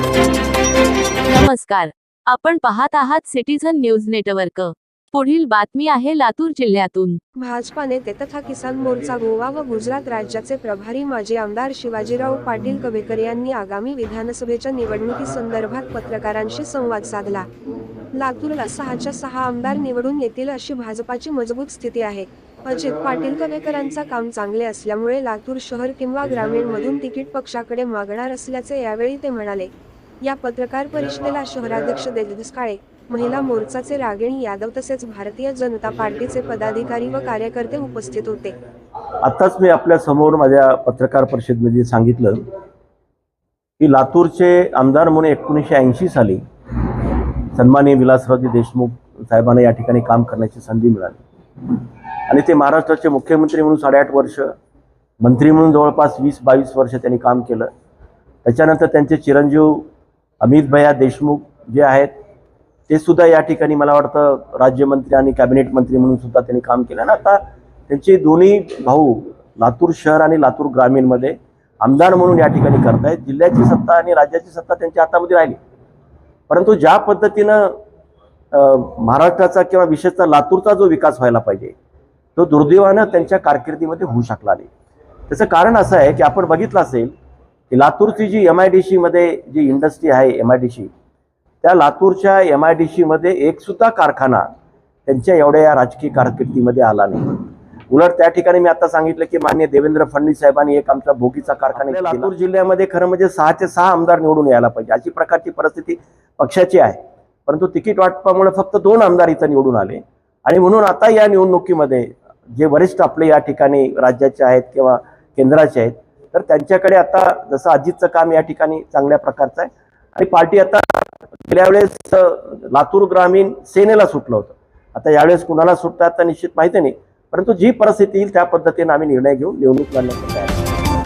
नमस्कार. आपण पाहत आहात सिटीझन न्यूज नेटवर्क पुढील बातमी आहे लातूर जिल्ह्यातून. भाजपा नेते तथा किसान मोर्चा गोवा व गुजरात राज्याचे प्रभारी माजी आमदार शिवाजीराव पाटील कवेकर यांनी आगामी विधानसभेच्या निवडणुकीसंदर्भात पत्रकारांशी संवाद साधला. लातूरला सहाच्या सहा आमदार निवडून येतील अशी भाजपाची मजबूत स्थिती आहे. अजित पाटील कवेकरांचा काम चांगले असल्यामुळे लातूर शहर किंवा ग्रामीण मधून तिकीट पक्षाकडे मागणार असल्याचे यावेळी ते म्हणाले. या पत्रकार परिषदेला शहराध्यक्ष देजदूस काळे महिला मोर्चाचे रागिणी यादव तसेच भारतीय जनता पार्टीचे पदाधिकारी व कार्यकर्ते उपस्थित होते. आत्ताच मी आपल्यासमोर माझ्या पत्रकार परिषदेमध्ये सांगितलं की लातूरचे आमदार म्हणून एकोणीसशे ऐंशी साली सन्माननीय विलासरावजी देशमुख साहेबांना या ठिकाणी काम करण्याची संधी मिळाली. आणि ते महाराष्ट्राचे मुख्यमंत्री म्हणून साडेआठ वर्ष मंत्री म्हणून जवळपास वीस बावीस वर्ष त्यांनी काम केलं. त्याच्यानंतर त्यांचे चिरंजीव अमित भैया देशमुख जे आहेत ते सुद्धा या ठिकाणी मला वाटतं राज्यमंत्री आणि कॅबिनेट मंत्री म्हणून सुद्धा त्यांनी काम केलं. ना आता त्यांचे दोन्ही भाऊ लातूर शहर आणि लातूर ग्रामीणमध्ये आमदार म्हणून या ठिकाणी करतायत. जिल्ह्याची सत्ता आणि राज्याची सत्ता त्यांच्या हातामध्ये राहिली. परंतु ज्या पद्धतीनं महाराष्ट्राचा किंवा विशेषतः लातूरचा जो विकास व्हायला पाहिजे तो दुर्दैवानं त्यांच्या कारकिर्दीमध्ये होऊ शकला नाही. त्याचं कारण असं आहे की आपण बघितलं असेल की लातूरची जी एम आय डी सीमध्ये जी इंडस्ट्री आहे एम आय डी सी त्या लातूरच्या एम आय डी सीमध्ये एक सुद्धा कारखाना त्यांच्या एवढ्या या राजकीय कारकिर्दीमध्ये आला नाही. उलट त्या ठिकाणी मी आता सांगितलं की मान्य देवेंद्र फडणवीस साहेबांनी एक आमचा भोगीचा कारखाना. लातूर जिल्ह्यामध्ये खरं म्हणजे सहाचे सहा आमदार निवडून यायला पाहिजे अशी प्रकारची परिस्थिती पक्षाची आहे. परंतु तिकीट वाटपामुळे फक्त दोन आमदार इथं निवडून आले. आणि म्हणून आता या निवडणुकीमध्ये जे वरिष्ठ आपले या ठिकाणी राज्याचे आहेत किंवा केंद्राचे आहेत तर त्यांच्याकडे आता जसं अजितचं काम या ठिकाणी चांगल्या प्रकारचं आहे. आणि पार्टी आता गेल्या वेळेस लातूर ग्रामीण सेनेला सुटलं होतं. आता यावेळेस कुणाला सुटतात तर निश्चित माहिती नाही. परंतु जी परिस्थिती येईल त्या पद्धतीने आम्ही निर्णय घेऊन निवडणूक लढण्याचा तयार